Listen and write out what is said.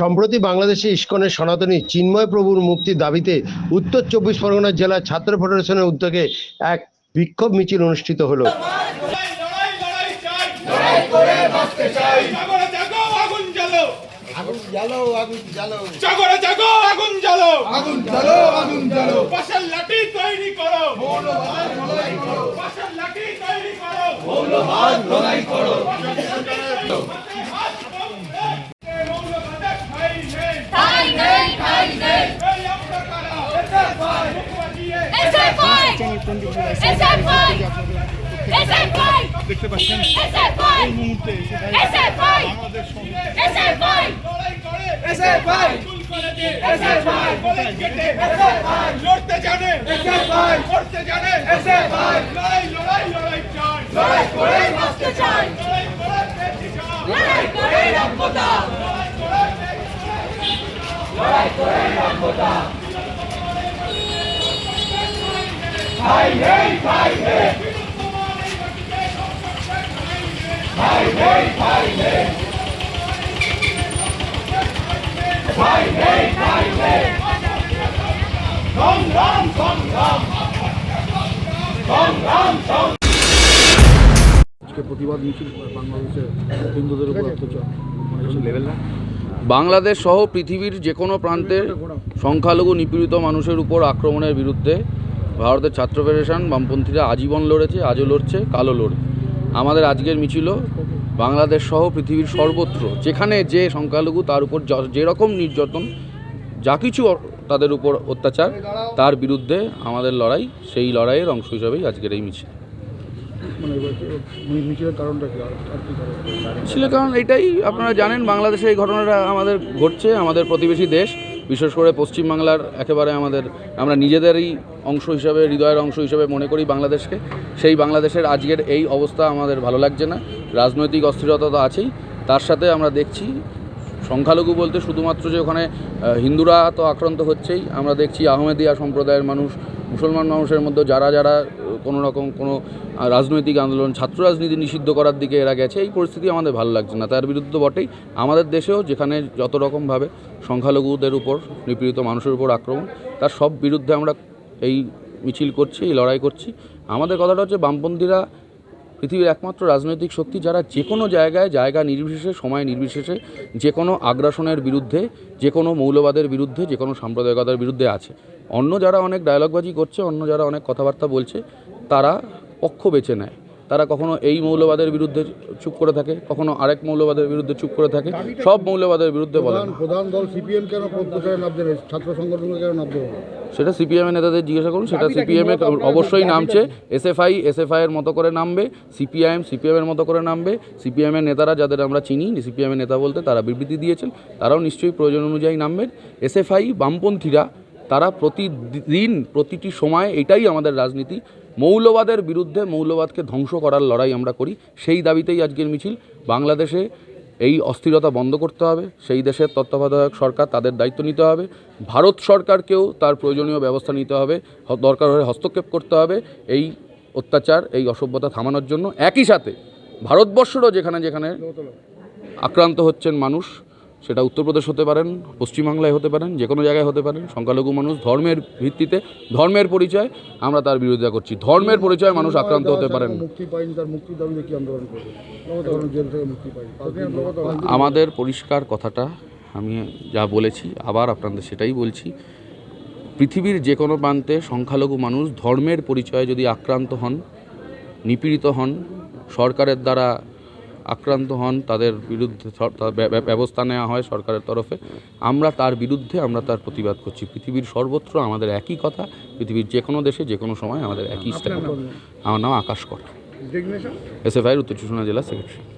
সম্প্রতি বাংলাদেশে ইস্কনের সনাতনী চিন্ময় প্রভুর মুক্তির দাবিতে উত্তর চব্বিশ পরগনা জেলা ছাত্র ফেডারেশনের উদ্যোগে এক বিক্ষোভ মিছিল অনুষ্ঠিত হলো। দে SFI কলেজ কেটে SFI লড়তে জানে করতে জানে লড়াই লড়াই লড়াই চাই লড়াই করে বাঁচতে চাই লড়াই করে চাই লড়াই করে রাখবোটা মিছিল বাংলাদেশে সহ পৃথিবীর যে কোনো প্রান্তে সংখ্যালঘু নিপীড়িত মানুষের উপর আক্রমণের বিরুদ্ধে ভারতের ছাত্র ফেডারেশন বামপন্থীরা আজীবন লড়েছে আজও লড়ছে কালো লড়ে আমাদের আজকের মিছিল বাংলাদেশ সহ পৃথিবীর সর্বত্র যেখানে যে সংখ্যালঘু তার উপর যেরকম নির্যাতন যা কিছু তাদের উপর অত্যাচার তার বিরুদ্ধে আমাদের লড়াই সেই লড়াইয়ের অংশ হিসাবেই আজকের এই মিছিল। মানে ছিল কারণ এটাই আপনারা জানেন বাংলাদেশে এই ঘটনাটা আমাদের ঘটছে আমাদের প্রতিবেশী দেশ। বিশেষ করে পশ্চিমবাংলার একেবারে আমাদের, আমরা নিজেদেরই অংশ হিসাবে, হৃদয়ের অংশ হিসাবে মনে করি বাংলাদেশকে। সেই বাংলাদেশের আজকের এই অবস্থা আমাদের ভালো লাগছে না। রাজনৈতিক অস্থিরতা তো আছেই। তার সাথে আমরা দেখছি, সংখ্যালঘু বলতে শুধুমাত্র যে ওখানে হিন্দুরা তো আক্রান্ত হচ্ছেই। আমরা দেখছি আহমেদিয়া সম্প্রদায়ের মানুষ, মুসলমান মানুষের মধ্যে যারা যারা কোনো রকম কোনো রাজনৈতিক আন্দোলন, ছাত্র রাজনীতি নিষিদ্ধ করার দিকে এরা গেছে, এই পরিস্থিতি আমাদের ভালো লাগছে না। তার বিরুদ্ধে বটেই। আমাদের দেশেও যেখানে যত রকমভাবে সংখ্যালঘুদের উপর, নিপীড়িত মানুষের উপর আক্রমণ, তার সব বিরুদ্ধে আমরা এই মিছিল করছি, এই লড়াই করছি। আমাদের কথাটা হচ্ছে বামপন্থীরা পৃথিবীর একমাত্র রাজনৈতিক শক্তি যারা যে কোনো জায়গায় জায়গা নির্বিশেষে, সময় নির্বিশেষে, যে কোনো আগ্রাসনের বিরুদ্ধে, যে কোনো মৌলবাদের বিরুদ্ধে, যে কোনো সাম্প্রদায়িকতার বিরুদ্ধে আছে। অন্য যারা অনেক ডায়লগবাজি করছে, অন্য যারা অনেক কথাবার্তা বলছে, তারা পক্ষ বেছে নেয়। তারা কখনো এই মৌলবাদের বিরুদ্ধে চুপ করে থাকে কখনো আরেক মৌলবাদের বিরুদ্ধে চুপ করে থাকে সব মৌলবাদের বিরুদ্ধে বলে প্রধান দল সিপিএম কেন? ছাত্র সংগঠনকে কেন সেটা সিপিএমের নেতাদের জিজ্ঞাসা করুন সেটা সিপিএমে অবশ্যই নামছে এসএফআই এসএফআই এর মতো করে নামবে সিপিআইএম সিপিএমের মতো করে নামবে সিপিএমের নেতারা যাদের আমরা চিনি সিপিএমের নেতা বলতে তারা বিবৃতি দিয়েছেন তারাও নিশ্চয়ই প্রয়োজন অনুযায়ী নামবেন। এসএফআই বামপন্থীরা তারা প্রতিদিন প্রতিটি সময় এটাই আমাদের রাজনীতি মৌলবাদের বিরুদ্ধে মৌলবাদকে ধ্বংস করার লড়াই আমরা করি। সেই দাবিতেই আজকের মিছিল। বাংলাদেশে এই অস্থিরতা বন্ধ করতে হবে। সেই দেশের তত্ত্বাবধায়ক সরকার তাদের দায়িত্ব নিতে হবে। ভারত সরকারকেও তার প্রয়োজনীয় ব্যবস্থা নিতে হবে। দরকার হলে হস্তক্ষেপ করতে হবে। এই অত্যাচার, এই অসভ্যতা থামানোর জন্য একই সাথে ভারতবর্ষেরও যেখানে যেখানে আক্রান্ত হচ্ছেন মানুষ সেটা উত্তরপ্রদেশ হতে পারেন, পশ্চিমবাংলায় হতে পারেন, যে কোনো জায়গায় হতে পারেন, সংখ্যালঘু মানুষ ধর্মের ভিত্তিতে, ধর্মের পরিচয় আমরা তার বিরোধিতা করছি। ধর্মের পরিচয় মানুষ আক্রান্ত হতে পারেন। আমাদের পরিষ্কার কথাটা আমি যা বলেছি, আবার আপনাদের সেটাই বলছি। পৃথিবীর যে কোনো প্রান্তে সংখ্যালঘু মানুষ ধর্মের পরিচয়ে যদি আক্রান্ত হন, নিপীড়িত হন, সরকারের দ্বারা আক্রান্ত হন তাদের বিরুদ্ধে ব্যবস্থা নেওয়া হয় সরকারের তরফে। আমরা তার বিরুদ্ধে আমরা তার প্রতিবাদ করছি। পৃথিবীর সর্বত্র আমাদের একই কথা পৃথিবীর যে কোনো দেশে যে কোনো সময় আমাদের একই স্ট্যান্ড আমার নাম আকাশ কর। এফ আইয়ের উত্তর চব্বিশ জেলা সেক্রেটারি।